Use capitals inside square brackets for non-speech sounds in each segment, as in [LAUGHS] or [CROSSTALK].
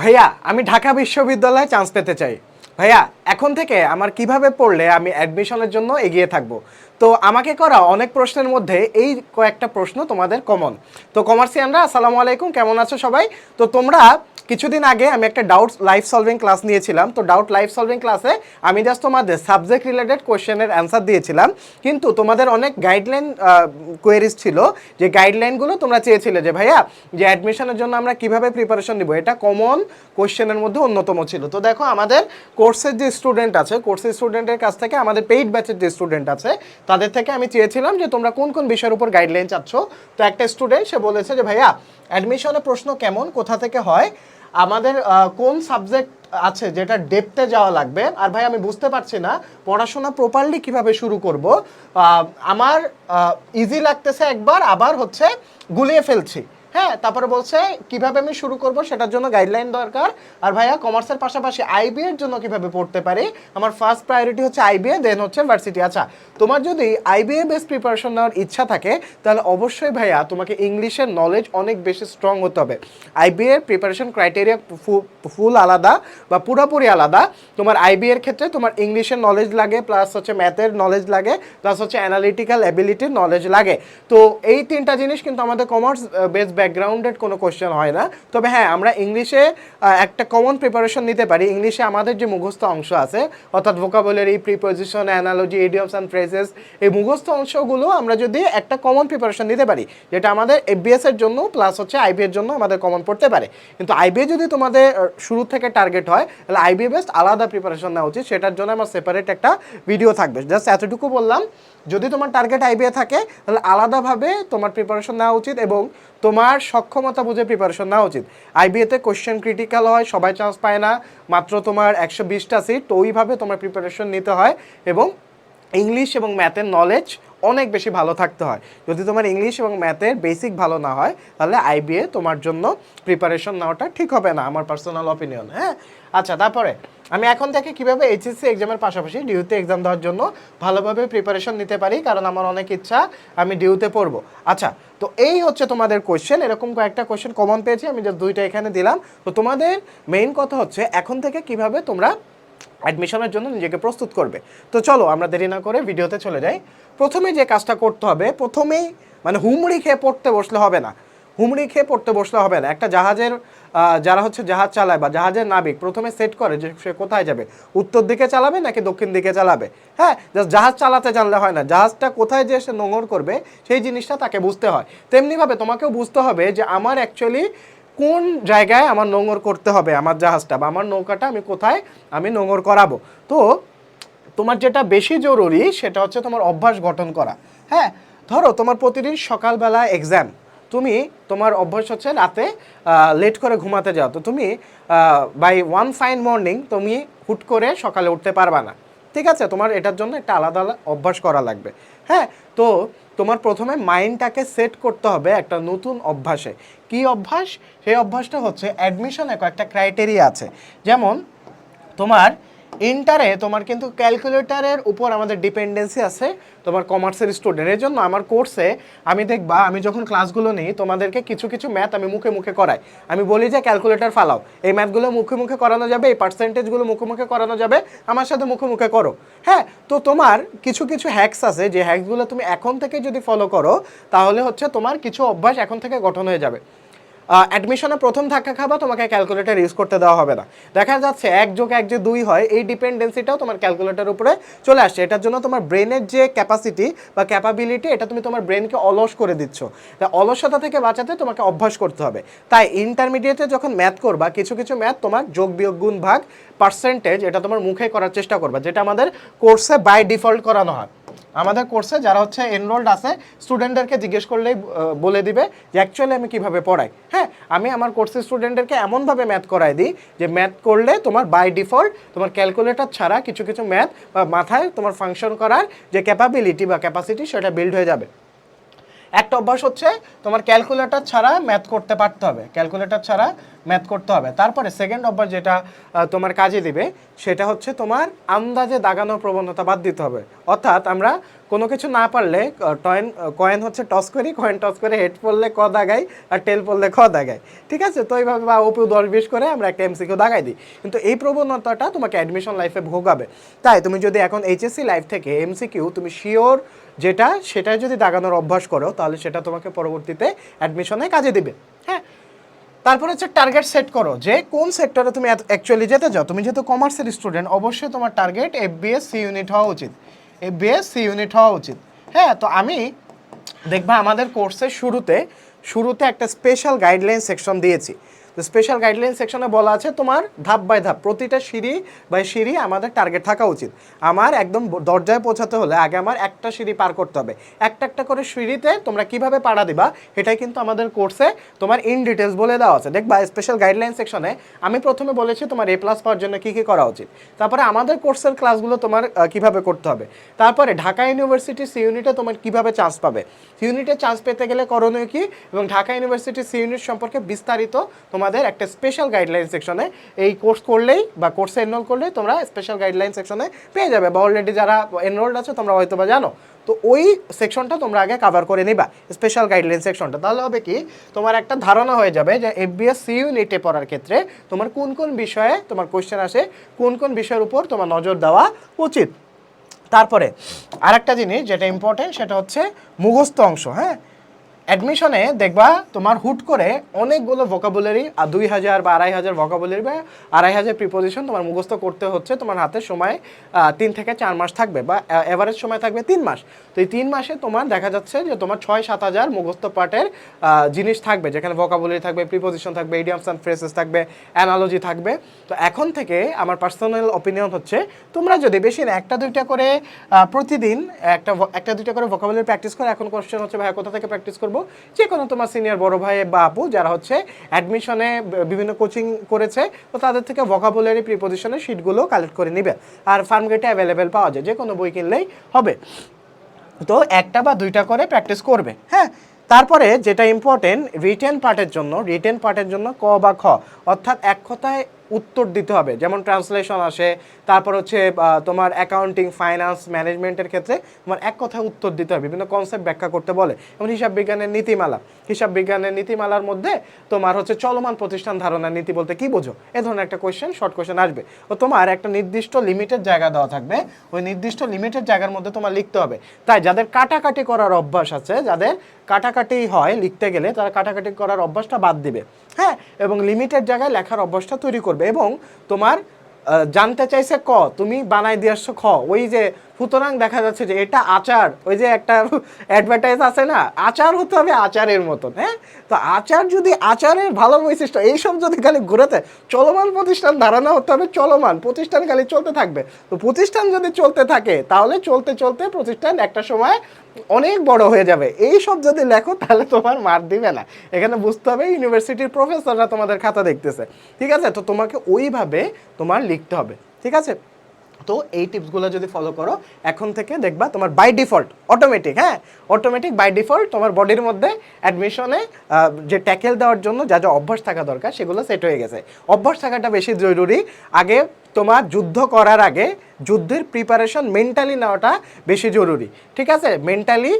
ভাইয়া, আমি ঢাকা বিশ্ববিদ্যালয়ে চান্স পেতে চাই। ভাইয়া, এখন থেকে আমার কীভাবে পড়লে আমি অ্যাডমিশনের জন্য এগিয়ে থাকব? তো আমাকে করা অনেক প্রশ্নের মধ্যে এই কয়েকটা প্রশ্ন তোমাদের কমন তো কমার্সিয়ানরা আসসালামু আলাইকুম, কেমন আছো সবাই? তো তোমরা কিছুদিন আগে আমি একটা ডাউট লাইফ সলভিং ক্লাস নিয়েছিলাম। তো ডাউট লাইফ সলভিং ক্লাসে আমি জাস্ট তোমাদের সাবজেক্ট রিলেটেড কোয়েশ্চেনের অ্যান্সার দিয়েছিলাম। কিন্তু তোমাদের অনেক গাইডলাইন কোয়েরিজ ছিল। যে গাইডলাইনগুলো তোমরা চেয়েছিলে যে, ভাইয়া, যে অ্যাডমিশনের জন্য আমরা কীভাবে প্রিপারেশন নিব? এটা কমন কোয়েশ্চেনের মধ্যে অন্যতম ছিল। তো দেখো, আমাদের কোর্সের যে স্টুডেন্ট আছে কোর্সের স্টুডেন্টের কাছ থেকে আমাদের পেইড ব্যাচের যে স্টুডেন্ট আছে, তাদের থেকে আমি চেয়েছিলাম যে, তোমরা কোন কোন বিষয়ের উপর গাইডলাইন চাচ্ছ? তো একটা স্টুডেন্ট সে বলেছে যে, ভাইয়া অ্যাডমিশনের প্রশ্ন কেমন? কোথা থেকে হয়? আমাদের কোন সাবজেক্ট আছে যেটা ডেপতে যাওয়া লাগবে? আর ভাই, আমি বুঝতে পারছি না, পড়াশোনা প্রপারলি কীভাবে শুরু করব? আমার ইজি লাগতেছে একবার, আবার হচ্ছে গুলিয়ে ফেলছি। হ্যাঁ তারপরে বলছে, কীভাবে আমি শুরু করব সেটার জন্য গাইডলাইন দরকার। আর ভাইয়া কমার্সের পাশাপাশি আইবি এর জন্য কীভাবে পড়তে পারি? আমার ফার্স্ট প্রায়োরিটি হচ্ছে আইবিএ দেন হচ্ছে ভার্সিটি আচ্ছা তোমার যদি আইবিএ বেস প্রিপারেশন নেওয়ার ইচ্ছা থাকে, তাহলে অবশ্যই ভাইয়া তোমাকে ইংলিশের নলেজ অনেক বেশি স্ট্রং হতে হবে। আইবিএ এর প্রিপারেশন ক্রাইটেরিয়া ফুল আলাদা বা পুরোপুরি আলাদা। তোমার আইবি এর ক্ষেত্রে তোমার ইংলিশের নলেজ লাগে প্লাস হচ্ছে ম্যাথের নলেজ লাগে প্লাস হচ্ছে অ্যানালিটিক্যাল অ্যাবিলিটির নলেজ লাগে। তো এই তিনটা জিনিস কিন্তু আমাদের কমার্স বেস ব্যাকগ্রাউন্ডেড কোনো কোশ্চেন হয় না। তবে হ্যাঁ আমরা ইংলিশে একটা কমন প্রিপারেশন নিতে পারি। ইংলিশে আমাদের যে মুখস্থ অংশ আছে, অর্থাৎ vocabulary preposition analogy idioms and phrases এই মুখস্থ অংশগুলো আমরা যদি একটা কমন প্রিপারেশন নিতে পারি, যেটা আমাদের এফবিএস এর জন্য প্লাস হচ্ছে আইবি এর জন্য আমাদের কমন পড়তে পারে। কিন্তু আইবিএ যদি তোমাদের শুরু থেকে টার্গেট হয়, তাহলে আইবিএ বেস্ট আলাদা প্রিপারেশন নেওয়া উচিত। সেটার জন্য আমার সেপারেট একটা ভিডিও থাকবে। জাস্ট এতটুকু বললাম। যদি তোমার টার্গেট আইবিএ থাকে, তাহলে আলাদাভাবে তোমার প্রিপারেশন নেওয়া উচিত এবং তোমার সক্ষমতা বুঝে প্রিপারেশন নেওয়া উচিত। আইবিএতে কোশ্চেন ক্রিটিক্যাল হয়, সবাই চান্স পায় না, মাত্র তোমার একশো বিশটা সিট ওইভাবে তোমার প্রিপারেশন নিতে হয় এবং ইংলিশ এবং ম্যাথের নলেজ অনেক বেশি ভালো থাকতে হয়। যদি তোমার ইংলিশ এবং ম্যাথের বেসিক ভালো না হয়, তাহলে আইবিএ তোমার জন্য প্রিপারেশন নেওয়াটা ঠিক হবে না, আমার পার্সোনাল অপিনিয়ন হ্যাঁ? আচ্ছা তারপরে আমি এখন থেকে কীভাবে এইচএসসি এক্সামের পাশাপাশি ডিউতে এক্সাম দেওয়ার জন্য ভালোভাবে প্রিপারেশন নিতে পারি? কারণ আমার অনেক ইচ্ছা, আমি ডিউতে পড়ব। আচ্ছা তো এই হচ্ছে তোমাদের কোশ্চেন এরকম কয়েকটা কোশ্চেন কমন পেয়েছি, আমি যে দুইটা এখানে দিলাম। তো তোমাদের মেইন কথা হচ্ছে, এখন থেকে কীভাবে তোমরা অ্যাডমিশনের জন্য নিজেকে প্রস্তুত করবে? তো চলো, আমরা দেরি না করে ভিডিওতে চলে যাই। প্রথমে যে কাজটা করতে হবে, প্রথমেই মানে হুমড়ি খেয়ে পড়তে বসলে হবে না। হুমড়ি খেয়ে পড়তে বসলে হবে না। একটা জাহাজের যারা হচ্ছে জাহাজ চালায় বা জাহাজের নাবিক, প্রথমে সেট করে যে সে কোথায় যাবে? উত্তর দিকে চালাবে নাকি দক্ষিণ দিকে চালাবে? হ্যাঁ জাস্ট জাহাজ চালাতে জানলে হয় না। জাহাজটা কোথায় যে সে নোঙর করবে, সেই জিনিসটা তাকে বুঝতে হয়। তেমনিভাবে তোমাকেও বুঝতে হবে যে আমার অ্যাকচুয়ালি কোন জায়গায় আমার নোঙর করতে হবে আমার জাহাজটা বা আমার নৌকাটা আমি কোথায় আমি নোঙর করাবো। তো তোমার যেটা বেশি জরুরি সেটা হচ্ছে তোমার অভ্যাস গঠন করা। হ্যাঁ ধরো তোমার প্রতিদিন সকালবেলা এক্সাম তুমি তোমার অভ্যাস হচ্ছে রাতে লেট করে ঘুমাতে যাও। তো তুমি বাই ওয়ান ফাইন মর্নিং তুমি হুট করে সকালে উঠতে পারবা না। ঠিক আছে? তোমার এটার জন্য একটা আলাদা আলাদা অভ্যাস করা লাগবে। হ্যাঁ? তো তোমার প্রথমে মাইন্ডটাকে সেট করতে হবে একটা নতুন অভ্যাসে। কি অভ্যাস? সেই অভ্যাসটা হচ্ছে অ্যাডমিশনে কয়েকটা ক্রাইটেরিয়া আছে। যেমন, তোমার ইন্টারে তোমার কিন্তু ক্যালকুলেটারের উপর আমাদের ডিপেন্ডেন্সি আছে, তোমার কমার্সের স্টুডেন্ট এর জন্য আমার কোর্সে আমি দেখবা, আমি যখন ক্লাসগুলো নিই, তোমাদেরকে কিছু কিছু ম্যাথ আমি মুখে মুখে করাই। আমি বলি যে ক্যালকুলেটার ফালাও। এই ম্যাথগুলো মুখে মুখে করানো যাবে, এই পার্সেন্টেজগুলো মুখে মুখে করানো যাবে, আমার সাথে মুখে মুখে করো। হ্যাঁ তো তোমার কিছু কিছু হ্যাক্স আছে, যে হ্যাক্সগুলো তুমি এখন থেকে যদি ফলো করো, তাহলে হচ্ছে তোমার কিছু অভ্যাস এখন থেকে গঠন হয়ে যাবে। অ্যাডমিশনে প্রথম ধাক্কা খাবা, তোমাকে ক্যালকুলেটার ইউজ করতে দেওয়া হবে না। দেখা যাচ্ছে এক যোগ এক যে দুই হয়, এই ডিপেন্ডেন্সিটাও তোমার ক্যালকুলেটর উপরে চলে আসছে। এটার জন্য তোমার ব্রেনের যে ক্যাপাসিটি বা ক্যাপাবিলিটি এটা তুমি তোমার ব্রেনকে অলস করে দিচ্ছ। তা অলসতা থেকে বাঁচাতে তোমাকে অভ্যাস করতে হবে। তাই ইন্টারমিডিয়েটে যখন ম্যাথ করবা, কিছু কিছু ম্যাথ তোমার যোগ, বিয়োগ, গুণ, ভাগ পার্সেন্টেজ এটা তোমার মুখে করার চেষ্টা করবা, যেটা আমাদের কোর্সে বাই ডিফল্ট করানো হয়। আমাদের কোর্সে যারা হচ্ছে এনরোল্ড আছে স্টুডেন্টদেরকে জিজ্ঞেস করলেই বলে দিবে যে অ্যাকচুয়ালি আমি কীভাবে পড়াই। হ্যাঁ আমি আমার কোর্সের স্টুডেন্টদেরকে এমনভাবে ম্যাথ করাই দিই যে ম্যাথ করলে তোমার বাই ডিফল্ট তোমার ক্যালকুলেটর ছাড়া কিছু কিছু ম্যাথ বা মাথায় তোমার ফাংশন করার যে ক্যাপাবিলিটি বা ক্যাপাসিটি সেটা বিল্ড হয়ে যাবে। একটা অভ্যাস হচ্ছে তোমার ক্যালকুলেটর ছাড়া ম্যাথ করতে পারতে হবে। ক্যালকুলেটর ছাড়া ম্যাথ করতে হবে। তারপরে সেকেন্ড অভ্যাস যেটা তোমার কাজে দিবে, সেটা হচ্ছে তোমার আন্দাজে দাগানোর প্রবণতা বাদ দিতে হবে। অর্থাৎ আমরা কোনো কিছু না পারলে টয়েন কয়েন হচ্ছে টস করি কয়েন টস করে হেড পড়লে ক দাগাই আর টেল পড়লে খ দাগাই। ঠিক আছে? তো এইভাবে বা ওপু দশ বিশ করে আমরা একটা এমসিকিউ দাগাই দিই। কিন্তু এই প্রবণতাটা তোমাকে অ্যাডমিশন লাইফে ভোগাবে। তাই তুমি যদি এখন এইচএসসি লাইফ থেকে এমসিকিউ তুমি শিওর যেটা সেটা যদি দাগানোর অভ্যাস করো, তাহলে সেটা তোমাকে পরবর্তীতে অ্যাডমিশনে কাজে দিবে। হ্যাঁ? তারপরে হচ্ছে টার্গেট সেট করো যে কোন সেক্টরে তুমি অ্যাকচুয়ালি যেতে চাও তুমি যেহেতু কমার্সের স্টুডেন্ট অবশ্যই তোমার টার্গেট এফবিএস সি ইউনিট হওয়া উচিত। এফবিএস সি ইউনিট হওয়া উচিত। হ্যাঁ তো আমি দেখবা আমাদের কোর্সের শুরুতে শুরুতে একটা স্পেশাল গাইডলাইন সেকশন দিয়েছি। স্পেশাল গাইডলাইন সেকশনে বলা আছে তোমার ধাপ বাই ধাপ, প্রতিটা সিঁড়ি বাই সিঁড়ি আমাদের টার্গেট থাকা উচিত। আমার একদম দরজায় পৌঁছাতে হলে আগে আমার একটা সিঁড়ি পার করতে হবে। একটা একটা করে সিঁড়িতে তোমরা কীভাবে পাড়া দিবা এটাই কিন্তু আমাদের কোর্সে তোমার ইন ডিটেলস বলে দেওয়া আছে। দেখবা স্পেশাল গাইডলাইন সেকশনে আমি প্রথমে বলেছি তোমার এ প্লাস পাওয়ার জন্য কী কী করা উচিত। তারপরে আমাদের কোর্সের ক্লাসগুলো তোমার কীভাবে করতে হবে। তারপরে ঢাকা ইউনিভার্সিটি সি ইউনিটে তোমার কীভাবে চান্স পাবে। সি ইউনিটে চান্স পেতে গেলে করণীয় কি? এবং ঢাকা ইউনিভার্সিটি সি ইউনিট সম্পর্কে বিস্তারিত তোমাদের একটা স্পেশাল গাইডলাইন সেকশনে এই কোর্স করলেই বা কোর্সে এনরোল করলেই তোমরা স্পেশাল গাইডলাইন সেকশনে পেয়ে যাবে বা অলরেডি যারা এনরোল্ড আছে তোমরা হয়তো বা জানো। তো ওই সেকশনটা তোমরা আগে কভার করে নিবা স্পেশাল গাইডলাইন সেকশনটা তাহলে হবে কি, তোমার একটা ধারণা হয়ে যাবে যে এফবিএস সি ইউনিটে পড়ার ক্ষেত্রে তোমার কোন কোন বিষয়ে তোমার কোশ্চেন আসে, কোন কোন বিষয়ের উপর তোমার নজর দেওয়া উচিত। তারপরে আরেকটা জিনিস যেটা ইম্পর্টেন্ট সেটা হচ্ছে মুখস্থ অংশ হ্যাঁ? অ্যাডমিশনে দেখবা তোমার হুট করে অনেকগুলো ভোকাবুলারি আর দুই হাজার বা আড়াই হাজার ভোকাবুলারি বা আড়াই হাজার প্রিপোজিশন তোমার মুখস্থ করতে হচ্ছে। তোমার হাতে সময় তিন থেকে চার মাস থাকবে বা এভারেজ সময় থাকবে তিন মাস। তো এই তিন মাসে তোমার দেখা যাচ্ছে যে তোমার ছয় সাত হাজার মুখস্থ পার্টের জিনিস থাকবে। যেখানে ভোকাবুলারি থাকবে প্রিপোজিশন থাকবে ইডিয়ামস অ্যান্ড ফ্রেসেস থাকবে অ্যানালজি থাকবে। তো এখন থেকে আমার পার্সোনাল অপিনিয়ন হচ্ছে, তোমরা যদি বেশি না একটা দুইটা করে প্রতিদিন একটা একটা দুইটা করে ভোকাবুলারি প্র্যাকটিস করে, এখন কোশ্চেন হচ্ছে ভাই কোথা থেকে প্র্যাকটিস করব? যে কোনো তোমার সিনিয়র বড় ভাই বা আপু যারা হচ্ছে অ্যাডমিশনে বিভিন্ন কোচিং করেছে, তো তাদের থেকে ভোকাবুলারি প্রিপোজিশনের শিটগুলো কালেক্ট করে নেবে। আর ফার্মগেটে অ্যাভেলেবেল পাওয়া যায় যে কোনো বই কিনলেই হবে। তো একটা বা দুইটা করে প্র্যাকটিস করবে হ্যাঁ? তারপরে যেটা ইম্পর্টেন্ট রিটেন পার্টের জন্য রিটেন পার্টের জন্য ক বা খ, অর্থাৎ এক কথায় উত্তর দিতে হবে। যেমন ট্রান্সলেশন আসে, তারপর হচ্ছে তোমার অ্যাকাউন্টিং ফাইন্যান্স ম্যানেজমেন্টের ক্ষেত্রে তোমার এক কথায় উত্তর দিতে হবে বিভিন্ন কনসেপ্ট ব্যাখ্যা করতে বলে। যেমন হিসাব বিজ্ঞানের নীতিমালা। হিসাব বিজ্ঞানের নীতিমালার মধ্যে তোমার হচ্ছে চলমান প্রতিষ্ঠান ধারণার নীতি বলতে কি বোঝো? এ ধরনের একটা কোয়েশ্চেন শর্ট কোয়েশ্চেন আসবে। ও তোমার একটা নির্দিষ্ট লিমিটেড জায়গা দেওয়া থাকবে। ওই নির্দিষ্ট লিমিটেড জায়গার মধ্যে তোমার লিখতে হবে। তাই যাদের কাটাকাটি করার অভ্যাস আছে, যাদের কাটাকাটি হয় লিখতে গেলে, তারা কাটাকাটি করার অভ্যাসটা বাদ দিবে। হ্যাঁ এবং লিমিটেড জায়গায় লেখার অভ্যাসটা তৈরি করবে এবং তোমার জানতে চাইছে ক, তুমি বানাই দিয়ে আসছো খ, ওই যে সুতরাং দেখা যাচ্ছে যে এটা আচার, ওই যে একটা [LAUGHS] অ্যাডভার্টাইজ আছে না, আচার হতে হবে আচারের মতন হ্যাঁ? তো আচার যদি আচারের ভালো বৈশিষ্ট্য, এইসব যদি খালি ঘুরেতে চলমান প্রতিষ্ঠান ধারণা হতে হবে চলমান, প্রতিষ্ঠান খালি চলতে থাকবে। তো প্রতিষ্ঠান যদি চলতে থাকে, তাহলে চলতে চলতে প্রতিষ্ঠান একটা সময় অনেক বড় হয়ে যাবে। এই সব যদি লেখো, তাহলে তোমার মার দিবে না। এখানে বুঝতে হবে, ইউনিভার্সিটির প্রফেসররা তোমাদের খাতা দেখতেছে। ঠিক আছে? তো তোমাকে ওইভাবে তোমার লিখতে হবে। ঠিক আছে? তো এই টিপসগুলো যদি ফলো করো, এখন থেকে দেখবা তোমার বাই ডিফল্ট অটোমেটিক হ্যাঁ? অটোমেটিক বাই ডিফল্ট তোমার বডির মধ্যে অ্যাডমিশনে যে ট্যাকেল দেওয়ার জন্য যা যা অভ্যাস থাকা দরকার, সেগুলো সেট হয়ে গেছে। অভ্যাস থাকাটা বেশি জরুরি। আগে তোমার যুদ্ধ করার আগে যুদ্ধের প্রিপারেশন মেন্টালি নেওয়াটা বেশি জরুরি। ঠিক আছে? মেন্টালি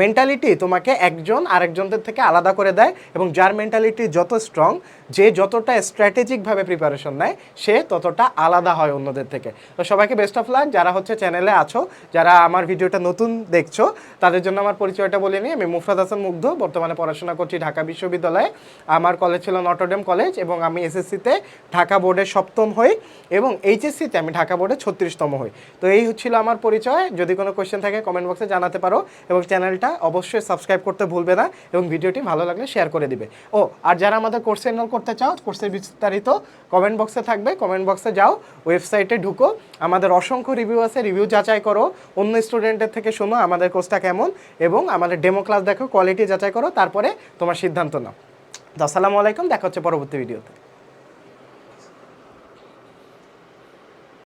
মেন্টালিটি তোমাকে একজন আরেকজনদের থেকে আলাদা করে দেয় এবং যার মেন্টালিটি যত স্ট্রং যে যতটা স্ট্র্যাটেজিকভাবে প্রিপারেশন নেয়, সে ততটা আলাদা হয় অন্যদের থেকে। তো সবাইকে বেস্ট অফ লাক যারা হচ্ছে চ্যানেলে আছো, যারা আমার ভিডিওটা নতুন দেখছ, তাদের জন্য আমার পরিচয়টা বলে নিই। আমি মুফরাদ হাসান মুগ্ধ, বর্তমানে পড়াশোনা করছি ঢাকা বিশ্ববিদ্যালয়ে। আমার কলেজ ছিল নটরডেম কলেজ এবং আমি এসএসসিতে ঢাকা বোর্ডে সপ্তম হই এবং এইচএসসিতে আমি ঢাকা বোর্ডে ছত্রিশতম হই। তো এই ছিল আমার পরিচয়। যদি কোনো কোয়েশ্চেন থাকে কমেন্ট বক্সে জানাতে পারো এবং চ্যানেলটা অবশ্যই সাবস্ক্রাইব করতে ভুলবে না এবং ভিডিওটি ভালো লাগলে শেয়ার করে দিবে। ও, আর যারা আমাদের কোর্সে এনরোল করতে চাও কোর্সের বিস্তারিত কমেন্ট বক্সে থাকবে। কমেন্ট বক্সে যাও ওয়েবসাইটে ঢুকো। আমাদের অসংখ্য রিভিউ আছে রিভিউ যাচাই করো। অন্য স্টুডেন্টের থেকে শোনো আমাদের কোর্সটা কেমন এবং আমাদের ডেমো ক্লাস দেখো কোয়ালিটি যাচাই করো, তারপরে তোমার সিদ্ধান্ত নাও। আসসালামু আলাইকুম, দেখা হচ্ছে পরবর্তী ভিডিওতে